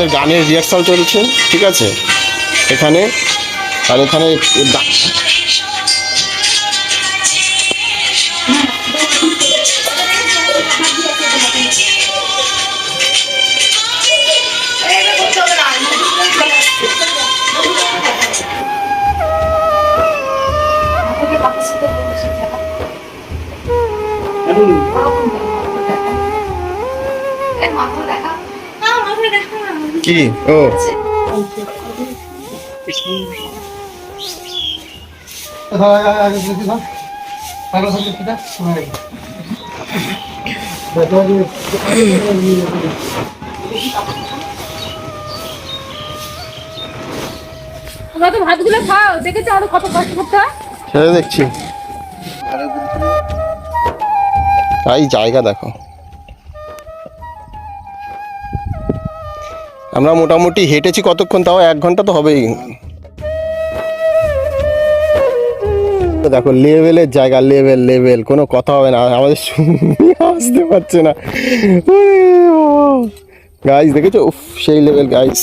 আমাদের গানের রিহার্সাল চলছে ঠিক আছে? এখানে আর এখানে ডা- কি? ও। তোমরা তো ভাতগুলো খাও দেখেছ আরও কত কষ্ট করতে হয়? সেটা দেখছি। এই জায়গা দেখো। আমরা মোটামুটি হেঁটেছি কতক্ষণ তাও এক ঘণ্টা তো হবেই। দেখো লেভেলের জায়গা লেভেল লেভেল কোনো কথা হবে না আমাদের শুনে আসতে পারছে না। গাইস দেখেছ? উফ সেই লেভেল গাইস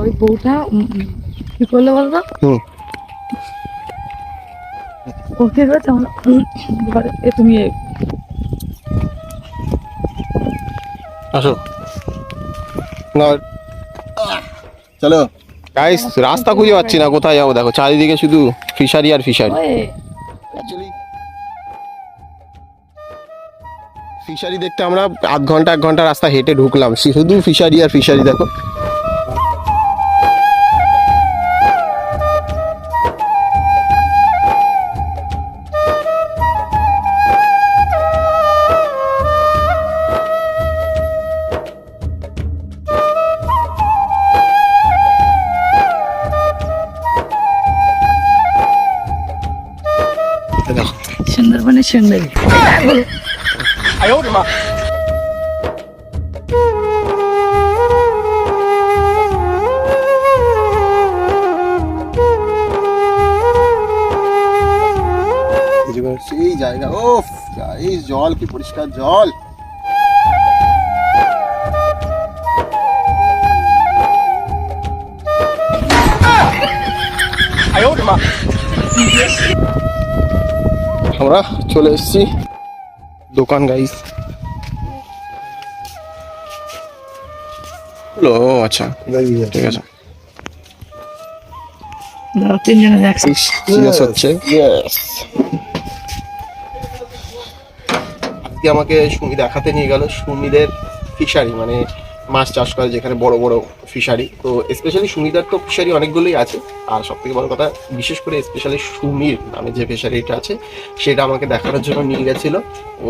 ওই বউটা কি করল বলতো? গেছে আমরা ঘরে তুমি আসো। চলো। গাইস রাস্তা খুঁজে পাচ্ছি না কোথায় যাব? দেখো চারিদিকে শুধু ফিশারি আর ফিশারি ফিশারি দেখতে আমরা আধ ঘণ্টা এক ঘণ্টা রাস্তা হেঁটে ঢুকলাম। শুধু ফিশারি আর ফিশারি দেখো। সুন্দরবনের সুন্দরী সেই জায়গা ও এই জল কি পরিষ্কার জল আমরা চলে এসেছি। দোকান গাইস ও আচ্ছা। ঠিক আছে। তিনজনে হচ্ছে। আজকে আমাকে সুমি দেখাতে নিয়ে গেল সুমিদের ফিশারি মানে মাছ চাষ করে যেখানে বড় বড় ফিশারি তো স্পেশালি সুমিদার তো ফিশারি অনেকগুলোই আছে। আর সব থেকে বড় কথা বিশেষ করে স্পেশালি সুমির নামে যে ফিশারিটা আছে সেটা আমাকে দেখানোর জন্য নিয়ে গেছিল।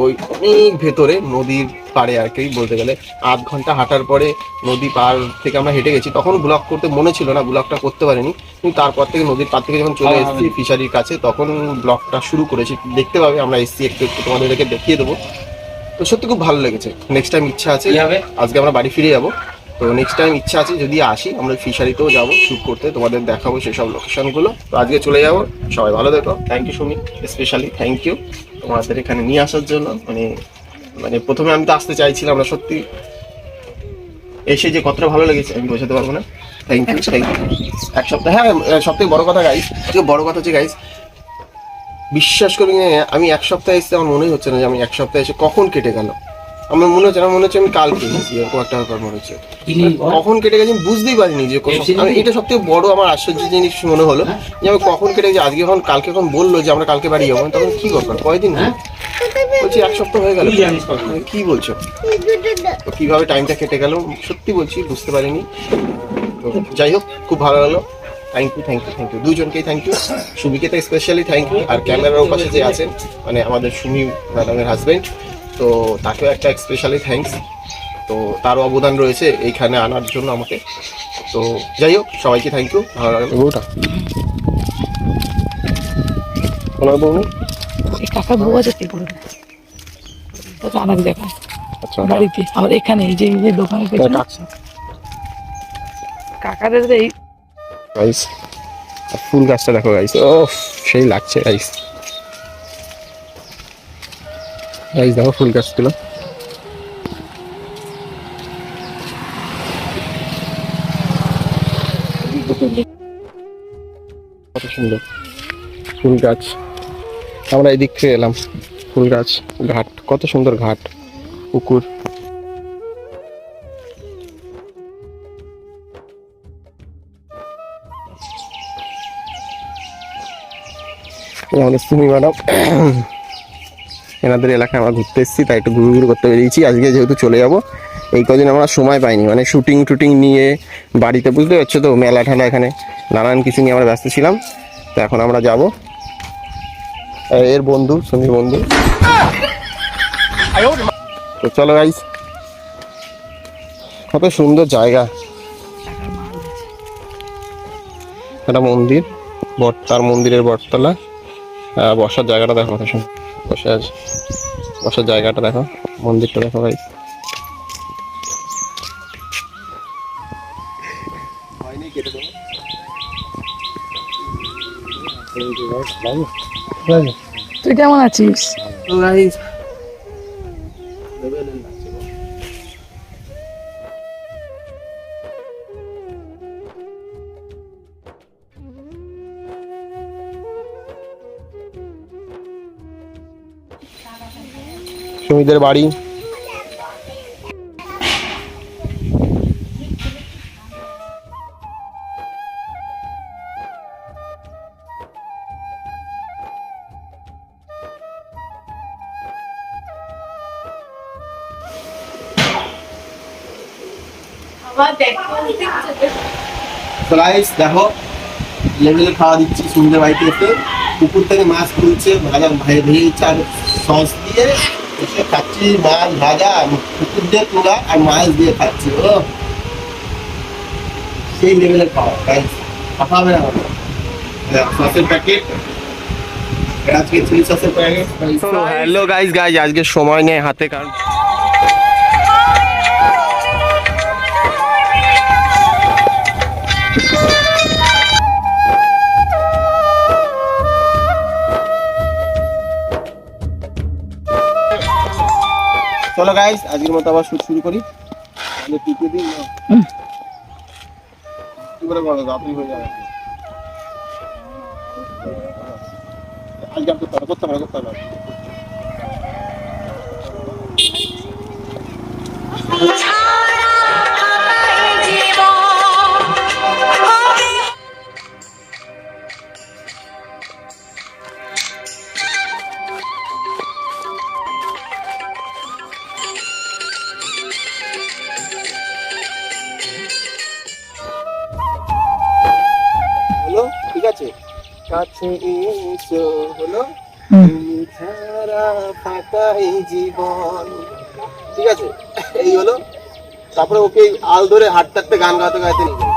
ওই অনেক ভেতরে নদীর পাড়ে আর কি বলতে গেলে। আধ ঘণ্টা হাঁটার পরে নদী পার থেকে আমরা হেঁটে গেছি। তখন ব্লগ করতে মনে ছিল না ব্লগটা করতে পারিনি। কিন্তু তারপর থেকে নদীর পার থেকে যখন চলে এসেছি ফিশারির কাছে তখন ব্লগটা শুরু করেছি। দেখতে পাবে আমরা এসছি একটু একটু তোমাদেরকে দেখিয়ে দেবো। তো সত্যি খুব ভালো লেগেছে। নেক্সট টাইম ইচ্ছা আছে আজকে আমরা বাড়ি ফিরে যাব। তো নেক্সট টাইম ইচ্ছা আছে যদি আসি আমরা ফিশারিতেও যাব শ্যুট করতে তোমাদের দেখাবো সেসব লোকেশনগুলো তো আজকে চলে যাব সবাই ভালো দেখো thank you Sumi specially thank you তোমাদের এখানে নিয়ে আসার জন্য মানে মানে প্রথমে আমি তো আসতে চাইছিলাম আমরা সত্যি। এসে যে কতটা ভালো লেগেছে আমি বোঝাতে পারব না। থ্যাংক ইউ থ্যাংক ইউ এক সপ্তাহ হ্যাঁ সব থেকে বড় কথা গাইস যে বড় কথা হচ্ছে গাইস বিশ্বাস করি না, আমি এক সপ্তাহ এসে আমার মনেই হচ্ছে না যে আমি এক সপ্তাহ এসে কখন কেটে গেল। আমার মনে হচ্ছে না মনে হচ্ছে আমি কালকে এসেছি এরকম একটা ব্যাপার মনে হচ্ছে। কখন কেটে গেছে আমি বুঝতেই পারিনি যে আমি এটা সব থেকে বড় আমার আশ্চর্য জিনিস মনে হলো যে আমি কখন কেটে গেছি আজকে যখন কালকে যখন বলল যে আমরা কালকে বাড়ি যাব তখন কি ব্যাপার কয়দিন হলো? বলছি এক সপ্তাহ হয়ে গেল। কি বলছো? কীভাবে টাইমটা কেটে গেল? সত্যি বলছি বুঝতে পারিনি। তো যাই হোক খুব ভালো লাগল। Thank you thank you thank you দুজনকেই থ্যাংক ইউ সুমিকে তো স্পেশালি থ্যাংক ইউ আর ক্যামেরার পাশে যে আছেন মানে আমাদের সুমি ম্যাডামের হাজবেন্ড তো তাকেও একটা স্পেশালি থ্যাঙ্কস তো তারও অবদান রয়েছে এইখানে আনার জন্য আমাকে। তো যাই হোক সবাইকে থ্যাংক ইউ ভালো লাগল। বউটা? ওনার বউ কাকা বউ আছে কি করবে তো আমাকে দেখা আচ্ছা। বাড়িতে। আমার এখানে এই যে এই যে দোকানের আচ্ছা কাকাদের এই গাইস ফুল গাছটা দেখো গাইস ও সেই লাগছে গাইস এই দেখো ফুল গাছগুলো কত সুন্দর। ফুল গাছ। আমরা এই দিক থেকে এলাম, ফুল গাছ, ঘাট। কত সুন্দর ঘাট, পুকুর। আমাদের সুমি ম্যাডাম। এনাদের এলাকায় আমরা ঘুরতে এসেছি, তাই একটু ঘুরু ঘুরু করতে বেরিয়েছি। আজকে যেহেতু চলে যাব, এই কদিন আমরা সময় পাইনি। মানে শুটিং টুটিং নিয়ে বাড়িতে, বুঝতে পারছ তো, মেলা ঠেলা এখানে, নানান কিছু নিয়ে আমরা ব্যস্ত ছিলাম। তো এখন আমরা যাব। এর বন্ধু সুমির বন্ধু। তো চলো গাইস কত সুন্দর জায়গা। একটা মন্দির, বট, তার মন্দিরের বটতলা। বসার জায়গাটা দেখো কথা শুন বসে আছে। বসার জায়গাটা দেখো মন্দিরটা দেখো ভাই। তুই কেমন আছিস? সুমিদের বাড়ি। দেখো লেভেলে খাওয়া দিচ্ছি সুন্দর বাড়িতে এসে। পুকুর থেকে মাছ তুলছে ভাজা ভেজে ভেজে আর সস দিয়ে। এসে খাচ্ছি, মাছ ভাজা, পুকুর দিয়ে তোলা আর মাছ দিয়ে খাচ্ছি, ও। সেই লেভেলের খাওয়া না সসের প্যাকেট আজকে চিলি সসের প্যাকেট হ্যালো গাইস গাইস আজকে সময় নেই হাতে, কারণ চলো গাইস আজকের মতো আবার শুট শুরু করি। তাহলে টিকে দিন কি করে বলো আপনি হয়ে যাবে আজকে করতে হবে করতে হবে করতে হবে। হলো কাছে এসো হলো। তুমি ছাড়া ফাঁকা এই জীবন। ঠিক আছে? এই হলো। তারপরে ওকে আল ধরে হাঁটতে হাঁটতে গান গাতে গাইতে নিয়ে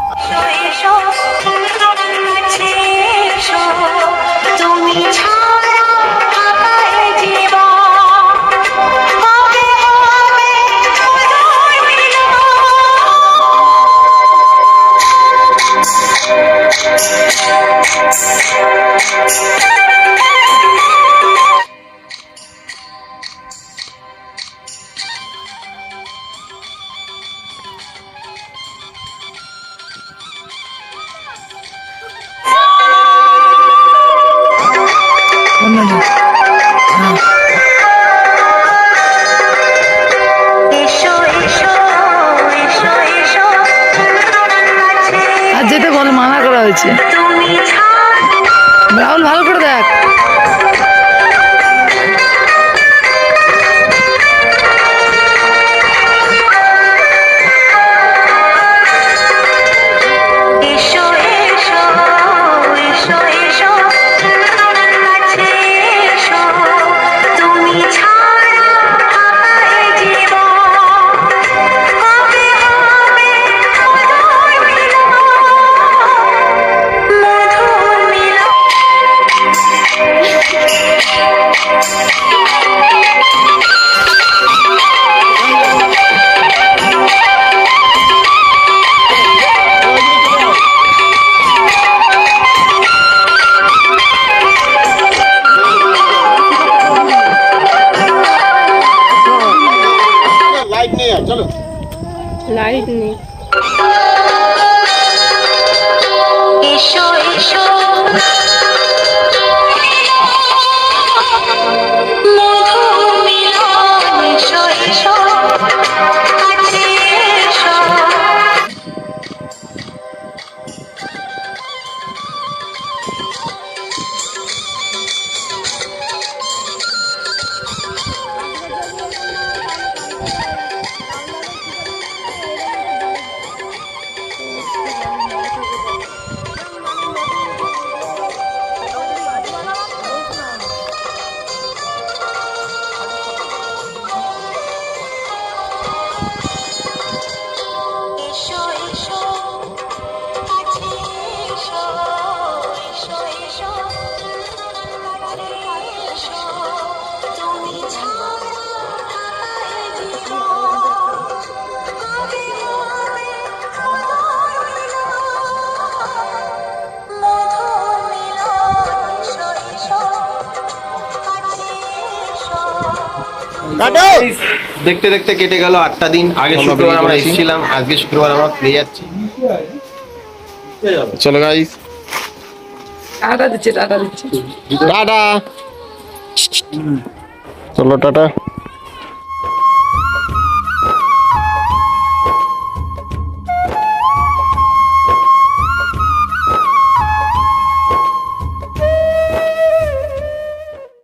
যেতে মানা করা হয়েছে। রাহুল ভালো করে দেখ। দেখতে দেখতে কেটে গেল আটটা দিন। আগে শুক্রবার আমরা এসেছিলাম আজকে শুক্রবার আমরা ফিরে যাচ্ছি। চলো গাইস টাটা দিচ্ছে টাটা দিচ্ছে। টাটা। চলো টাটা।